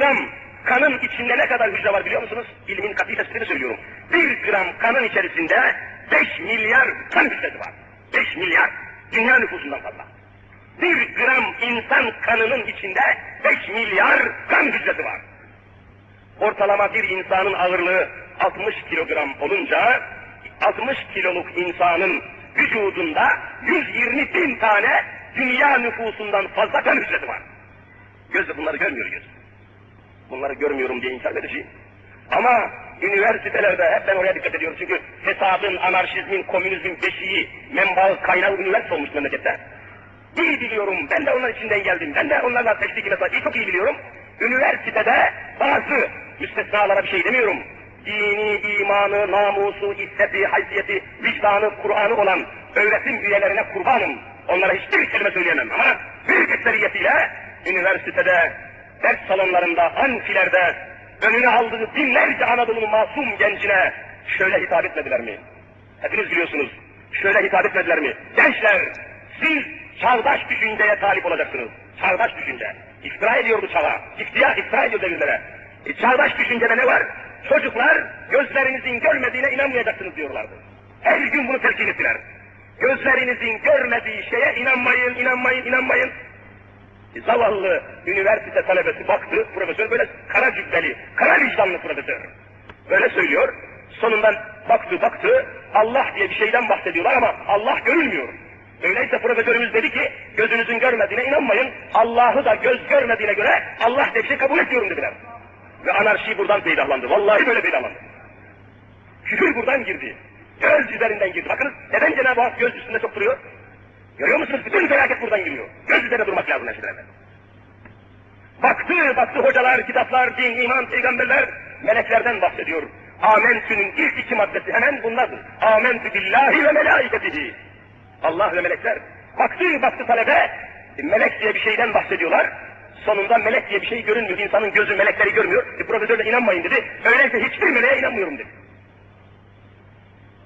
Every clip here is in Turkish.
gram kanın içinde ne kadar hücre var biliyor musunuz? İlmin katı tespitini söylüyorum. Bir gram kanın içerisinde 5 milyar kan hücresi var. 5 milyar. Dünya nüfusundan fazla. Bir gram insan kanının içinde 5 milyar kan hücresi var. Ortalama bir insanın ağırlığı 60 kilogram olunca 60 kiloluk insanın vücudunda 120 bin tane dünya nüfusundan fazla kan hücresi var. Gözle bunları görmüyor göz. Bunları görmüyorum diye inkar edeceğim. Ama üniversitelerde hep ben oraya dikkat ediyorum çünkü hesabın, anarşizmin, komünizmin beşiği, menbaı, kaynağı üniversite olmuş memlekette. İyi biliyorum, ben de onlar içinden geldim, ben de onlarla seçtik mesela, iyi çok iyi biliyorum. Üniversitede bazı müstesnalara bir şey demiyorum. Dini, imanı, namusu, iffeti, haysiyeti, vicdanı, Kur'an'ı olan öğretim üyelerine kurbanım. Onlara hiçbir kelime söyleyemem ama büyük ekseriyetiyle üniversitede, ders salonlarında, anfilerde önüne aldığı binlerce Anadolu'nun masum gencine şöyle hitap etmediler mi? Hepiniz biliyorsunuz. Şöyle hitap etmediler mi? Gençler, siz çağdaş düşünceye talip olacaksınız. Çağdaş düşünce. İftira ediyor bu çağa. İftira, iftira ediyor devirlere. E, çağdaş düşüncede ne var? Çocuklar gözlerinizin görmediğine inanmayacaksınız diyorlardı. Her gün bunu telkin ettiler. Gözlerinizin görmediği şeye inanmayın, inanmayın, inanmayın. Zavallı üniversite talebesi baktı, profesör böyle kara cübbeli, kara vicdanlı profesör. Böyle söylüyor. Sonundan baktı baktı, Allah diye bir şeyden bahsediyorlar ama Allah görülmüyor. Öyleyse profesörümüz dedi ki, gözünüzün görmediğine inanmayın, Allah'ı da göz görmediğine göre Allah diye bir şey kabul etmiyorum dediler. Ve anarşi buradan peydahlandı. Vallahi böyle peydahlandı. Küfür buradan girdi. Göz üzerinden girdi. Bakınız neden Cenab-ı Hak göz üstünde çok duruyor? Görüyor musunuz? Bütün felaket buradan giriyor. Göz üzerine durmak lazım neşirlerle. Baktı, baktı hocalar, kitaplar, din, iman, peygamberler meleklerden bahsediyor. Amentü'nün ilk iki maddesi hemen bunlardır. Amentü billahi ve melaiketihi. Allah ve melekler. Baktı, baktı talebe, melek diye bir şeyden bahsediyorlar. Sonunda melek diye bir şey görünmüyor. İnsanın gözü melekleri görmüyor. E, profesör de inanmayın dedi. Öyleyse hiçbir meleğe inanmıyorum dedi.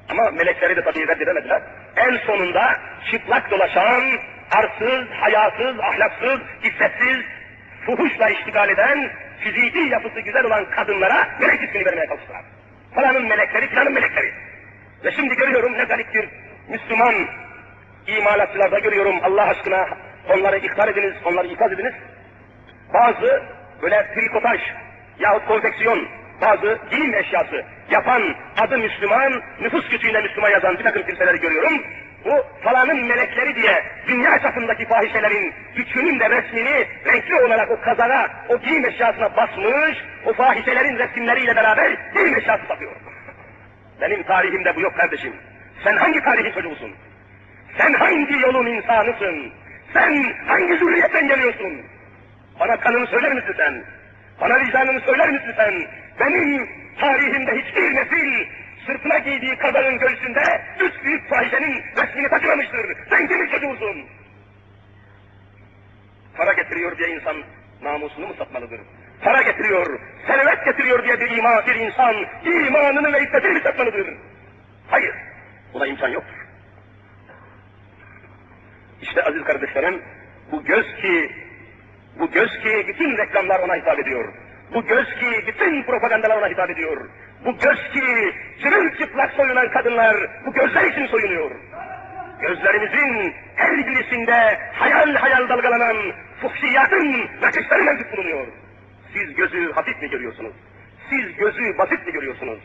Ama melekleri de tabii reddedemediler. En sonunda çıplak dolaşan, arsız, hayasız, ahlaksız, iffetsiz, fuhuşla iştigal eden, fiziki yapısı güzel olan kadınlara melek ismini vermeye kalkıştılar. Falanın melekleri, filanın melekleri. Ve şimdi görüyorum ne gariptir. Müslüman imalatçılarda görüyorum Allah aşkına onları ihtar ediniz, onları ikaz ediniz. Bazı böyle trikotaj yahut konfeksiyon bazı giyim eşyası yapan adı Müslüman, nüfus kütüğüne Müslüman yazan bir takım kimseleri görüyorum. Bu falanın melekleri diye dünya çapındaki fahişelerin üçünün de resmini renkli olarak o kazana, o giyim eşyasına basmış, o fahişelerin resimleriyle beraber giyim eşyası satıyor. Benim tarihimde bu yok kardeşim. Sen hangi tarihin çocuğusun? Sen hangi yolun insanısın? Sen hangi zürriyetten geliyorsun? Bana kanını söyler misin sen? Bana vicdanını söyler misin sen? Benim tarihimde hiçbir nesil sırtına giydiği kadının göğsünde üç büyük fahişenin resmini taşımamıştır. Sen kimin çocuğusun? Para getiriyor diye insan namusunu mu satmalıdır? Para getiriyor, servet getiriyor diye bir iman, bir insan imanını ve iffetini mi satmalıdır? Hayır, buna imkan yoktur. İşte aziz kardeşlerim, bu göz ki, bu göz ki bütün reklamlar ona hitap ediyor. Bu göz ki bütün propagandalar ona hitap ediyor. Bu göz ki çırılçıplak soyunan kadınlar bu gözler için soyunuyor. Gözlerimizin her birisinde hayal hayal dalgalanan fuhşiyatın nakışları mevcut bulunuyor. Siz gözü hafif mi görüyorsunuz? Siz gözü basit mi görüyorsunuz?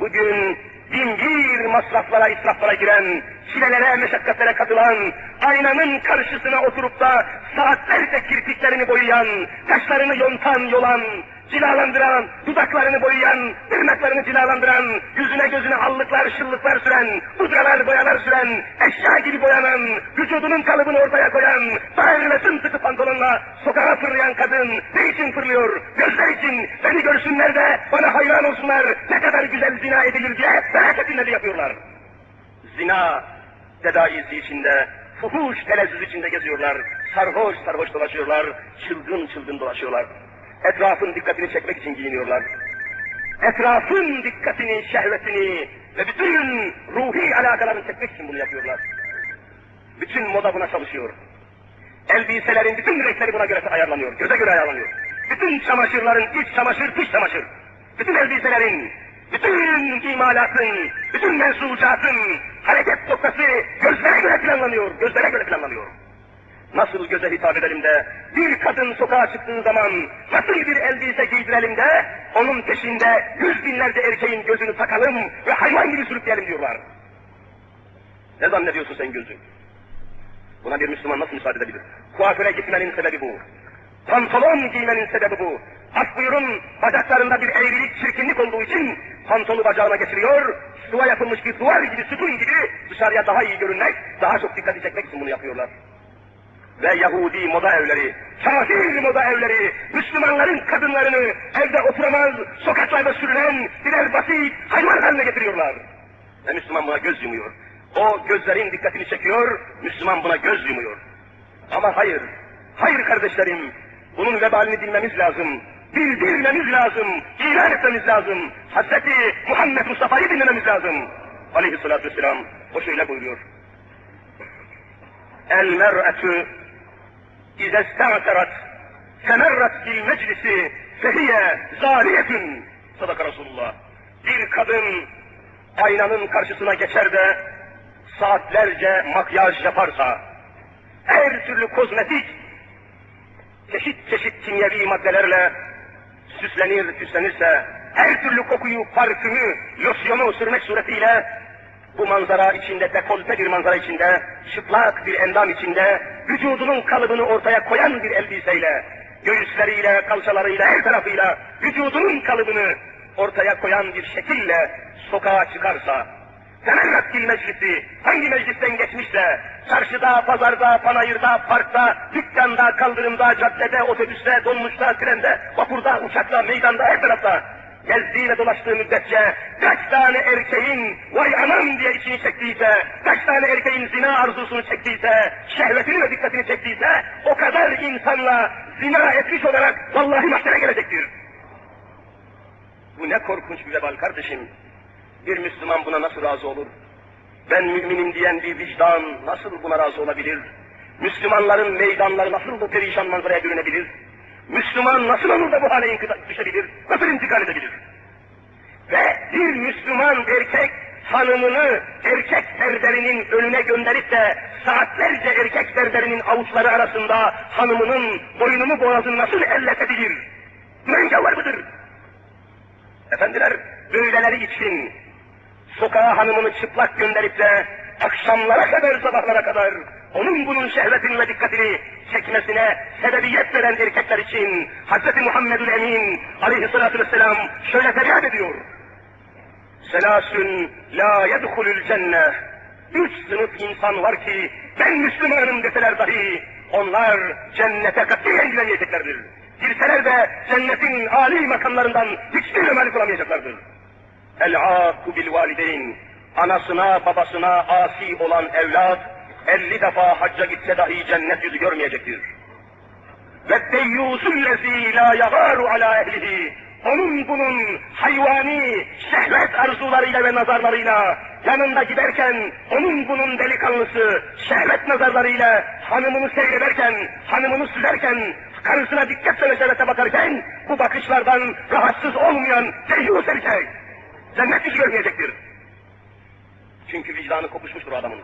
Bugün bin bir masraflara, israflara giren, çilelere, meşakkatlere katılan, aynanın karşısına oturup da saatlerce kirpiklerini boyayan, kaşlarını yontan, yolan, cilalandıran, dudaklarını boyayan, tırnaklarını cilalandıran, yüzüne gözüne allıklar, şıllıklar süren, pudralar, boyalar süren, eşya gibi boyanan, vücudunun kalıbını ortaya koyan, dar ve sımsıkı pantolonla sokağa fırlayan kadın ne için fırlıyor? Gözler için, beni görsünler de bana hayran olsunlar, ne kadar güzel zina edilir diye merak etsinler yapıyorlar. Zina tedaisi içinde, fuhuş telezzüz içinde geziyorlar, sarhoş sarhoş dolaşıyorlar, çılgın çılgın dolaşıyorlar. Etrafın dikkatini çekmek için giyiniyorlar. Etrafın dikkatini, şehvetini ve bütün ruhi alakalarını çekmek için bunu yapıyorlar. Bütün moda buna çalışıyor. Elbiselerin bütün renkleri buna göre ayarlanıyor, göze göre ayarlanıyor. Bütün çamaşırların iç çamaşır, dış çamaşır, bütün elbiselerin, bütün imalatın, bütün mensucatın hareket noktası gözlere göre planlanıyor, gözlere göre planlanıyor. Nasıl göze hitap edelim de bir kadın sokağa çıktığı zaman nasıl bir elbise giydirelim de onun peşinde yüz binlerce erkeğin gözünü takalım ve hayvan gibi sürükleyelim diyorlar. Ne zannediyorsun sen gözü? Buna bir Müslüman nasıl müsaade edebilir? Kuaföre gitmenin sebebi bu. Pantolon giymenin sebebi bu. Af buyurun bacaklarında bir eğrilik, çirkinlik olduğu için pantolu bacağına geçiriyor, sıva yapılmış bir duvar gibi, sütun gibi dışarıya daha iyi görünmek, daha çok dikkati çekmek için bunu yapıyorlar. Ve Yahudi moda evleri, kafir moda evleri, Müslümanların kadınlarını evde oturamaz, sokaklarda sürünen birer basit hayvan haline getiriyorlar. Ve Müslüman buna göz yumuyor. O gözlerin dikkatini çekiyor, Müslüman buna göz yumuyor. Ama hayır, hayır kardeşlerim, bunun vebalini bilmemiz lazım. Bildirmemiz lazım, ilan etmemiz lazım. Hazreti Muhammed Mustafa'yı dinlememiz lazım. Aleyhissalatü vesselam, o şöyle buyuruyor. El mer'etü İze ista'terat semerrat fil meclisi fehiye zariyetün. Sadaka Resulullah. Bir kadın aynanın karşısına geçer de saatlerce makyaj yaparsa, her türlü kozmetik, çeşit çeşit kimyevi maddelerle süslenir, süslenirse, her türlü kokuyu, parfümü, losyonu sürmek suretiyle bu manzara içinde, dekolte bir manzara içinde, çıplak bir endam içinde, vücudunun kalıbını ortaya koyan bir elbiseyle, göğüsleriyle, kalçalarıyla, her tarafıyla vücudunun kalıbını ortaya koyan bir şekille sokağa çıkarsa, Temellat dil meclisi hangi meclisten geçmişse, çarşıda, pazarda, panayırda, parkta, dükkanda, kaldırımda, caddede, otobüste, dolmuşta, trende, vapurda, uçakta, meydanda, her tarafta gezdiği ve dolaştığı müddetçe kaç tane erkeğin vay anam diye içini çektiyse, kaç tane erkeğin zina arzusunu çektiyse, şehvetini ve dikkatini çektiyse, o kadar insanla zina etmiş olarak vallahi mahkeme gelecektir. Bu ne korkunç bir vebal kardeşim. Bir Müslüman buna nasıl razı olur? Ben müminim diyen bir vicdan nasıl buna razı olabilir? Müslümanların meydanları nasıl bu perişan manzaraya bürünebilir? Müslüman nasıl olur da bu hale düşebilir? Nasıl intikal edebilir? Ve bir Müslüman erkek hanımını erkek berberinin önüne gönderip de saatlerce erkek berberinin avuçları arasında hanımının boynunu boğazını nasıl elletebilir? Mence var mıdır? Efendiler böyleleri için sokağa hanımını çıplak gönderip de akşamlara kadar sabahlara kadar onun bunun şehvetini ve dikkatini çekmesine sebebiyet veren erkekler için Hz. Muhammedül Emin aleyhissalatü vesselam şöyle feryat ediyor. Selasün la yedhulül cenne. Üç sınıf insan var ki ben Müslümanım deseler dahi onlar cennete katiyen giremeyeceklerdir. Girseler de cennetin âli makamlarından hiçbir malik olamayacaklardır. El-âkû bil valideyn. Anasına babasına asi olan evlat, elli defa hacca gitse dahi cennet yüzü görmeyecektir. Ve deyyûsüllezî lâ yagâru alâ ehlihi. Onun bunun hayvani şehvet arzularıyla ve nazarlarıyla yanında giderken onun bunun delikanlısı şehvet nazarlarıyla hanımını seyrederken, hanımını süzerken, karısına dikkatle ve şehvete bakarken bu bakışlardan rahatsız olmayan deyyûs erkek cennet yüzü görmeyecektir. Çünkü vicdanı kokuşmuştur o adamın.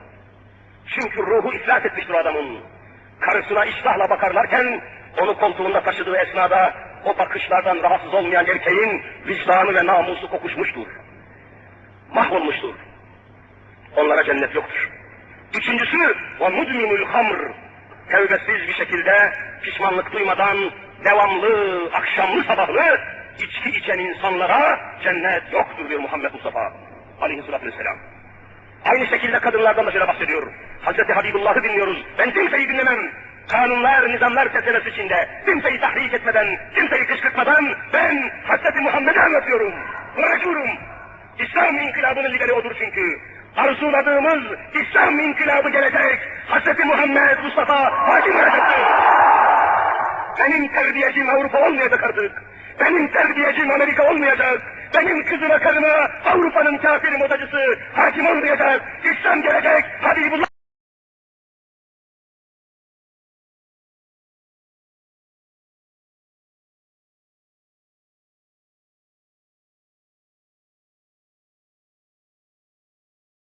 Çünkü ruhu iflas etmiştir adamın. Karısına iştahla bakarlarken onu koltuğunda taşıdığı esnada o bakışlardan rahatsız olmayan erkeğin vicdanı ve namusu kokuşmuştur. Mahvolmuştur. Onlara cennet yoktur. Üçüncüsü mudminul hamr. Tevbesiz bir şekilde pişmanlık duymadan devamlı, akşamlı sabahlı içki içen insanlara cennet yoktur diyor Muhammed Mustafa aleyhissalatü vesselam. Aynı şekilde kadınlardan da şöyle bahsediyor. Hazreti Habibullah'ı dinliyoruz. Ben kimseyi dinlemem. Kanunlar, nizamlar çerçevesi içinde kimseyi tahrik etmeden, kimseyi kışkırtmadan ben Hazreti Muhammed'i anlatıyorum. Bırakıyorum. İslam inkılabının lideri odur çünkü. Arzuladığımız İslam inkılabı gelecek. Hazreti Muhammed Mustafa hakim olacaktır. Benim terbiyecim Avrupa olmayacak artık. Benim terbiyecim Amerika olmayacak. Benim kızıma karıma Avrupa'nın kafiri modacısı hakim olmayacak. İslam gelecek. Habibullah